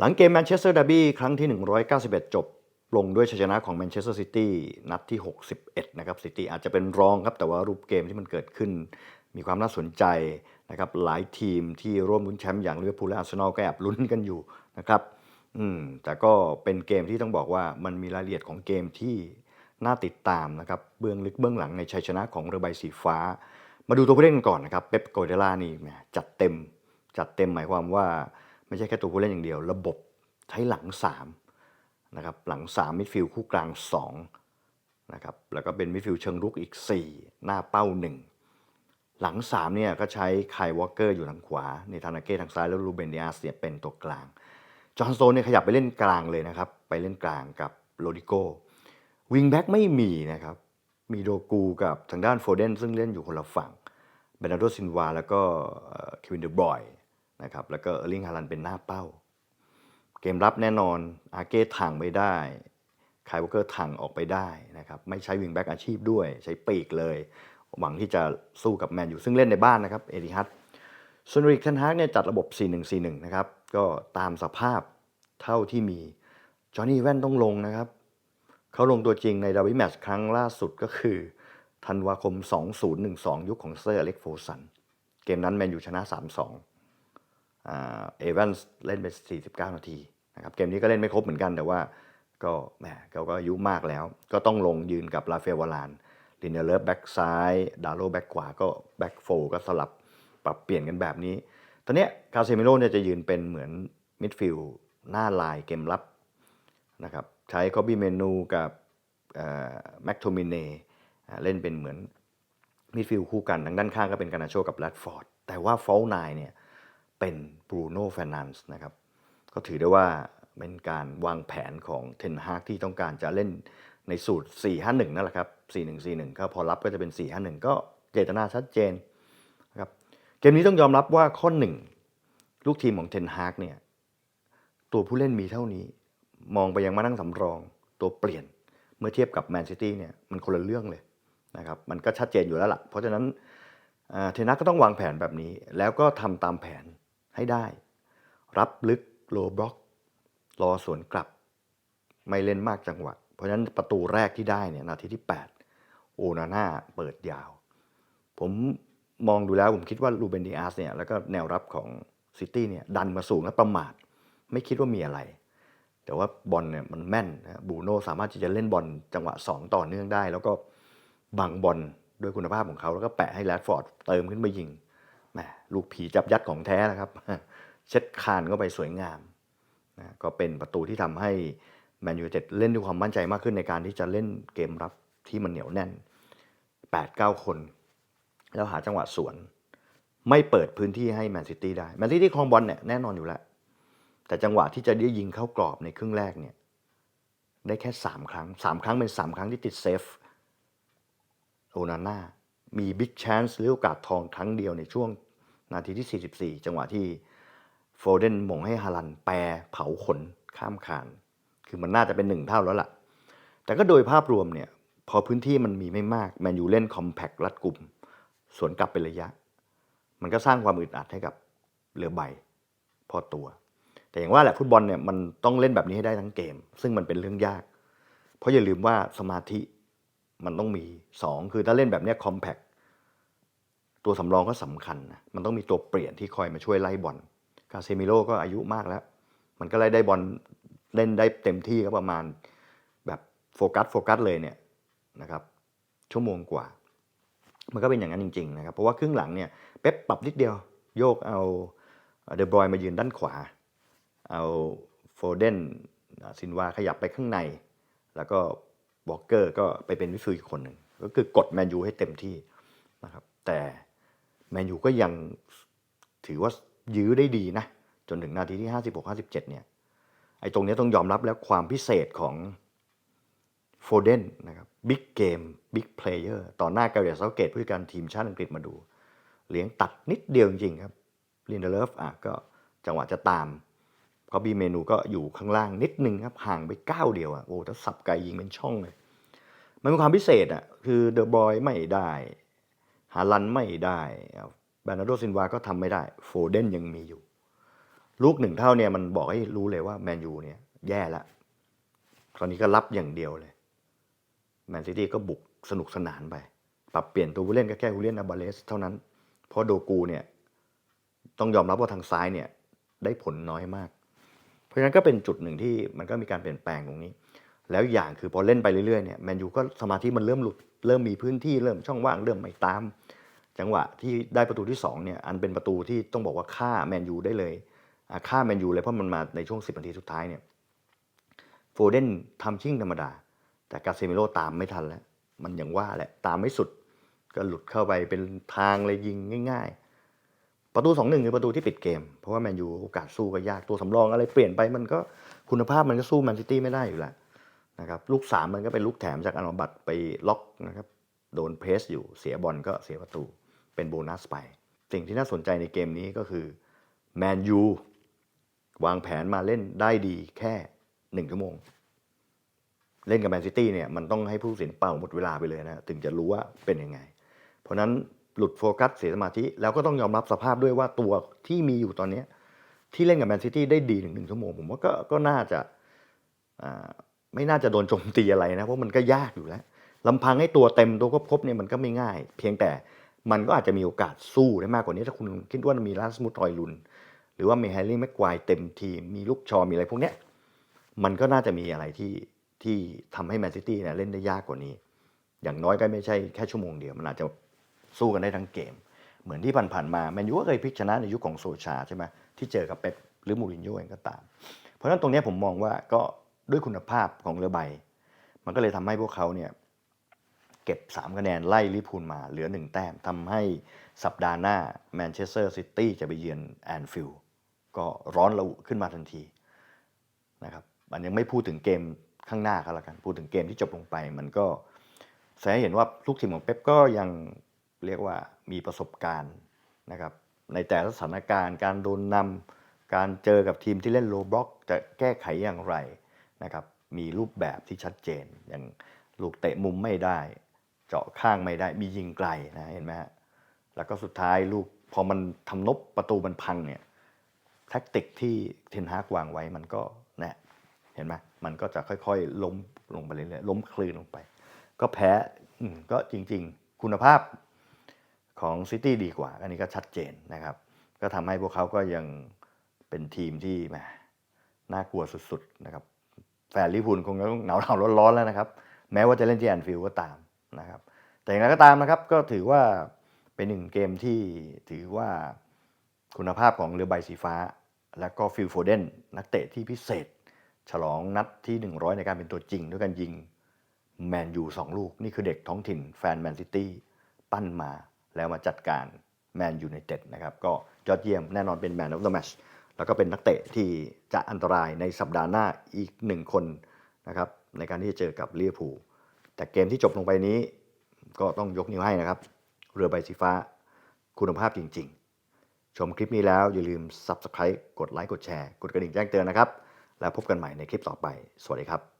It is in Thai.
หลังเกมแมนเชสเตอร์ด r ร์บี้ครั้งที่ 191 จบ ลงด้วยชัยชนะของแมนเชสเตอร์ซิตี้นัดที่ 61 นะครับซิตี้อาจจะเป็นรองครับ แต่ว่ารูปเกมที่มันเกิดขึ้น มีความน่าสนใจนะครับหลายทีมที่ร่วมลุ้นแชมป์อย่างลิเวอร์พูลและอาร์เซนอลก็แอบลุ้นกันอยู่นะครับอืมแต่ก็เป็นเกมที่ต้องบอกว่ามันมีรายละเอียดของเกมที่น่าติดตามนะครับเบื้องลึกเบื้องหลังในชัยชนะของเรือใบสีฟ้า มาดูตัวผู้เล่นก่อนนะครับเป๊ปโกเดล่านี่จัดเต็ม จัดเต็มหมายความว่า ไม่ใช่แค่ตัวผู้เล่นอย่างเดียว ระบบใช้หลัง3นะครับหลัง3มิดฟิลด์คู่กลาง2นะครับแล้วก็เป็นมิดฟิลด์เชิงรุกอีก 4 หน้าเป้า 1 หลัง3เนี่ยก็ใช้ไคลวอเกอร์อยู่ทางขวาในทานาเก้ทางซ้ายแล้วรูเบนเดียสเนี่ยเป็นตัวกลาง จอห์นโตนเนี่ยขยับไปเล่นกลางเลยนะครับไปเล่นกลางกับโรดิโกวิงแบ็กไม่มีนะครับมีโดกูกับทางด้านโฟเดนซึ่งเล่นอยู่คนละฝั่งเบนาร์โดซินวาแล้วก็เควินเดอร์บอย นะครับแล้วก็เออร์ลิงฮาลันเป็นหน้าเป้า เกมรับแน่นอนอาเก้ถังไม่ได้ไคลวอเกอร์ถังออกไปได้นะครับไม่ใช้วิงแบ็กอาชีพด้วยใช้ปีกเลย หวังที่จะสู้กับแมนอยู่ซึ่งเล่นในบ้านนะครับเอริฮัตส่วนริกเทนฮากเนี่ยจัดระบบ 4-1-4-1 นะครับ ก็ตามสภาพเท่าที่มีจอห์นนี่แว่นต้องลงนะครับ เขาลงตัวจริงในดาวิแมชครั้งล่าสุดก็คือธันวาคม 2012 ยุคของเซอร์อเล็กโฟสัน เกมนั้นแมนยูชนะ 3-2อ่า เอเวนส์เล่นไป 49 นาทีนะครับเกมนี้ก็เล่นไม่ครบเหมือนกันแต่ว่าก็แหมเขาก็อายุมากแล้ว ก็ต้องลงยืนกับลาเฟวาลานลินเนอร์เลิฟแบ็กซ้ายดาโลแบ็กขวาก็แบ็กโฟก็สลับปรับเปลี่ยนกันแบบนี้ ตอนนี้คาเซมิโร่เนี่ยจะยืนเป็นเหมือนมิดฟิลด์หน้าลายเกมรับนะครับใช้คอบบี้เมนูกับแม็กโทมินเน่เล่นเป็นเหมือนมิดฟิลด์คู่กันทางด้านข้างก็เป็นการนาโชกับแรดฟอร์ดแต่ว่าฟอลนายเนี่ย เป็นบรูโน่แฟร์นันส์นะครับ ก็ถือได้ว่าเป็นการวางแผนของเทนฮากที่ต้องการจะเล่นในสูตร 4-5-1 นั่นแหละครับ 4-1-4-1 ก็พอรับก็จะเป็น 4-5-1 ก็เจตนาชัดเจนนะครับ เกมนี้ต้องยอมรับว่าข้อหนึ่งลูกทีมของเทนฮากเนี่ยตัวผู้เล่นมีเท่านี้ มองไปยังมานั่งสำรอง ตัวเปลี่ยนเมื่อเทียบกับแมนซิตี้เนี่ยมันคนละเรื่องเลยนะครับมันก็ชัดเจนอยู่แล้วล่ะ เพราะฉะนั้นเทนฮากก็ต้องวางแผนแบบนี้ แล้วก็ทำตามแผน ให้ได้ รับลึกโลบล็อก รอสวนกลับ ไม่เล่นมากจังหวะ เพราะฉะนั้นประตูแรกที่ได้เนี่ยนาทีที่ 8 โอนาน่าเปิดยาว ผมมองดูแล้วผมคิดว่าลูเบนดิอาสเนี่ยแล้วก็แนวรับของซิตี้เนี่ยดันมาสูงและประมาท ไม่คิดว่ามีอะไร แต่ว่าบอลเนี่ยมันแม่นนะบูโน่สามารถที่จะเล่นบอลจังหวะ 2 ต่อเนื่องได้ แล้วก็บังบอลด้วยคุณภาพของเขาแล้วก็แปะให้แรดฟอร์ดเติมขึ้นไปยิง ลูกผีจับยัดของแท้นะครับ เช็ดคานเข้าไปสวยงามนะก็เป็นประตูที่ทำให้แมนยูเต็ดเล่นด้วยความมั่นใจมากขึ้นในการที่จะเล่นเกมรับที่มันเหนียวแน่น 8-9 คน แล้วหาจังหวะสวน ไม่เปิดพื้นที่ให้แมนซิตี้ได้แมนซิตี้ครองบอลเนี่ยแน่นอนอยู่แล้ว แต่จังหวะที่จะได้ยิงเข้ากรอบในครึ่งแรกเนี่ยได้แค่ 3 ครั้ง 3 ครั้งเป็น 3 ครั้งที่ติดเซฟโอนาน่ามีบิ๊กแชนส์หรือโอกาสทองครั้งเดียวในช่วง นาทีที่ 44 จังหวะที่โฟเดนมงให้ฮาลันแปรเผาขนข้ามคาน คือมันน่าจะเป็นหนึ่งเท่าแล้วล่ะ แต่ก็โดยภาพรวมเนี่ย พอพื้นที่มันมีไม่มาก แมนยูเล่นคอมแพครัดกลุ่ม สวนกลับเป็นระยะ มันก็สร้างความอึดอัดให้กับเรือใบ พอตัว แต่อย่างว่าแหละฟุตบอลเนี่ยมันต้องเล่นแบบนี้ให้ได้ทั้งเกม ซึ่งมันเป็นเรื่องยาก เพราะอย่าลืมว่าสมาธิมันต้องมี 2 คือถ้าเล่นแบบนี้คอมแพค ตัวสำรองก็สำคัญนะมันต้องมีตัวเปลี่ยนที่คอยมาช่วยไล่บอลคาเซมิโร่ก็อายุมากแล้ว มันก็ไล่ได้บอลเล่นได้เต็มที่ก็ประมาณแบบโฟกัสโฟกัสเลยเนี่ยนะครับชั่วโมงกว่า มันก็เป็นอย่างนั้นจริงๆนะครับเพราะว่าครึ่งหลังเนี่ยเป๊ปปรับนิดเดียว โยกเอาเดบรอยมายืนด้านขวา เอาโฟเดนซินวาขยับไปข้างใน แล้วก็บอกเกอร์ก็ไปเป็นวิฟิลอีกคนหนึ่งก็คือกดแมนยูให้เต็มที่นะครับแต่ แมนยูก็ยังถือว่ายื้อได้ดีนะ จนถึงนาทีที่ 56-57 เนี่ย ไอ้ตรงนี้ต้องยอมรับแล้วความพิเศษของโฟเดนนะครับบิ๊กเกมบิ๊กเพลเยอร์ต่อหน้าเกาหลีเซาเกตผู้จัดการทีมชาติอังกฤษมาดู เลี้ยงตัดนิดเดียวจริงครับลินเดเลฟอะก็จังหวะจะตามก็บีเมนูก็อยู่ข้างล่างนิดนึงครับ ห่างไปก้าวเดียวอะโอ้ถ้าสับไกยิงเป็นช่องเลย มันมีความพิเศษอะคือเดอะบอยไม่ได้ ฮาลันไม่ได้แบรนาโดซินวาก็ทำไม่ได้ โฟเดนยังมีอยู่ ลูกหนึ่งเท่าเนี่ยมันบอกให้รู้เลยว่าแมนยูเนี่ยแย่แล้วตอนนี้ก็รับอย่างเดียวเลย แมนซิตี้ก็บุกสนุกสนานไป ปรับเปลี่ยนตัวผู้เล่นก็แค่ฮูเลียนอาบาเลสเท่านั้น เพราะโดกูเนี่ยต้องยอมรับว่าทางซ้ายเนี่ยได้ผลน้อยมาก เพราะฉะนั้นก็เป็นจุดหนึ่งที่มันก็มีการเปลี่ยนแปลงตรงนี้ แล้วอย่างคือพอเล่นไปเรื่อยๆเนี่ยแมนยูก็สมาธิมันเริ่มหลุดเริ่มมีพื้นที่เริ่มช่องว่างเริ่มไม่ตาม จังหวะที่ได้ประตูที่2เนี่ยอันเป็นประตูที่ต้องบอกว่าฆ่าแมนยูได้เลยฆ่าแมนยูเลยเพราะมันมาในช่วง 10นาทีสุดท้ายเนี่ยโฟเดนทำชิ่งธรรมดา แต่กาเซมิโร่ตามไม่ทันแล้ว มันอย่างว่าแหละตามไม่สุด ก็หลุดเข้าไปเป็นทางเลยยิงง่าย ๆ ประตู2อหนึ่งคือประตูที่ปิดเกม เพราะว่าแมนยูโอกาสสู้ก็ยากตัวสำรองอะไรเปลี่ยนไปมันก็คุณภาพมันก็สู้แมนซิตี้ไม่ได้อยู่แล้ว นะครับลูก 3 มันก็เป็นลูกแถมจากอันบัตไปล็อกนะครับโดนเพรสอยู่เสียบอลก็เสียประตูเป็นโบนัสไป สิ่งที่น่าสนใจในเกมนี้ก็คือแมนยูวางแผนมาเล่นได้ดีแค่หนึ่งชั่วโมง เล่นกับแมนซิตี้เนี่ยมันต้องให้ผู้สินเป่าหมดเวลาไปเลยนะถึงจะรู้ว่าเป็นยังไง เพราะนั้นหลุดโฟกัสเสียสมาธิ แล้วก็ต้องยอมรับสภาพด้วยว่าตัวที่มีอยู่ตอนนี้ที่เล่นกับแมนซิตี้ได้ดีถึงหนึ่งชั่วโมงผมว่าก็ก็น่าจะ ไม่น่าจะโดนโจมตีอะไรนะ เพราะมันก็ยากอยู่แล้วลำพังให้ตัวเต็มตัวครบๆเนี่ยมันก็ไม่ง่าย เพียงแต่มันก็อาจจะมีโอกาสสู้ได้มากกว่านี้ ถ้าคุณคิดว่ามีลาสมุตทอยลุน หรือว่ามีแฮร์รี่แม็กควายเต็มทีม มีลูกชอมีอะไรพวกเนี้ยมันก็น่าจะมีอะไรที่ที่ทำให้แมนซิตี้เนี่ยเล่นได้ยากกว่านี้ อย่างน้อยก็ไม่ใช่แค่ชั่วโมงเดียว มันอาจจะสู้กันได้ทั้งเกม เหมือนที่ผ่านๆมาแมนยูก็เคยพลิกชนะในยุคของโซชาใช่ไหมที่เจอกับเป๊ปหรือมูรินโญ่เองก็ตาม เพราะฉะนั้นตรงนี้ผมมองว่าก็ ด้วยคุณภาพของเรือใบ มันก็เลยทำให้พวกเขาเนี่ยเก็บ 3 คะแนนไล่ลิพูลมาเหลือ 1 แต้มทำให้สัปดาห์หน้าแมนเชสเตอร์ซิตี้จะไปเยือนแอนฟิลด์ก็ร้อนระอุขึ้นมาทันทีนะครับมันยังไม่พูดถึงเกมข้างหน้าก็แล้วกัน พูดถึงเกมที่จบลงไปมันก็แสดงเห็นว่าลูกทีมของเป๊ปก็ยังเรียกว่ามีประสบการณ์นะครับในแต่ละสถานการณ์การโดนนำการเจอกับทีมที่เล่นโลบล็อกจะแก้ไขอย่างไร นะครับมีรูปแบบที่ชัดเจน อย่างลูกเตะมุมไม่ได้ เจาะข้างไม่ได้มียิงไกลนะเห็นไหมฮะแล้วก็สุดท้ายลูกพอมันทำนบประตูมันพังเนี่ยแท็กติกที่เทนฮากวางไว้มันก็นะเห็นไหมมันก็จะค่อยๆล้มลงไปเรื่อยๆล้มคลืนลงไป ก็แพ้ก็จริงๆ คุณภาพของซิตี้ดีกว่า อันนี้ก็ชัดเจนนะครับ ก็ทำให้พวกเขาก็ยังเป็นทีมที่แหมน่ากลัวสุดๆนะครับ ฟนลิเวอร์พูลคงต้องหนาวๆร้อนๆแล้วนะครับ แม้ว่าจะเล่นที่แอนฟิลด์ก็ตามนะครับ แต่อย่างไรก็ตามนะครับ ก็ถือว่าเป็นหนึ่งเกมที่ถือว่าคุณภาพของเรือใบสีฟ้า และก็ฟิลโฟเดนนักเตะที่พิเศษ ฉลองนัดที่ 100 ในการเป็นตัวจริง ด้วยการยิงแมนยูสองลูก นี่คือเด็กท้องถิ่นแฟนแมนซิตี้ปั้นมาแล้วมาจัดการแมนยูไนเต็ดนะครับ ก็ยอดเยี่ยมแน่นอนเป็นแมนออฟเดอะแมช แล้วก็เป็นนักเตะที่จะอันตรายในสัปดาห์หน้าอีกหนึ่งคนนะครับในการที่จะเจอกับลิเวอร์พูลแต่เกมที่จบลงไปนี้ก็ต้องยกนิ้วให้นะครับ เรือใบสีฟ้าคุณภาพจริง ๆ ชมคลิปนี้แล้วอย่าลืม Subscribe กดไลค์กดแชร์ กดกระดิ่งแจ้งเตือนนะครับ แล้วพบกันใหม่ในคลิปต่อไป สวัสดีครับ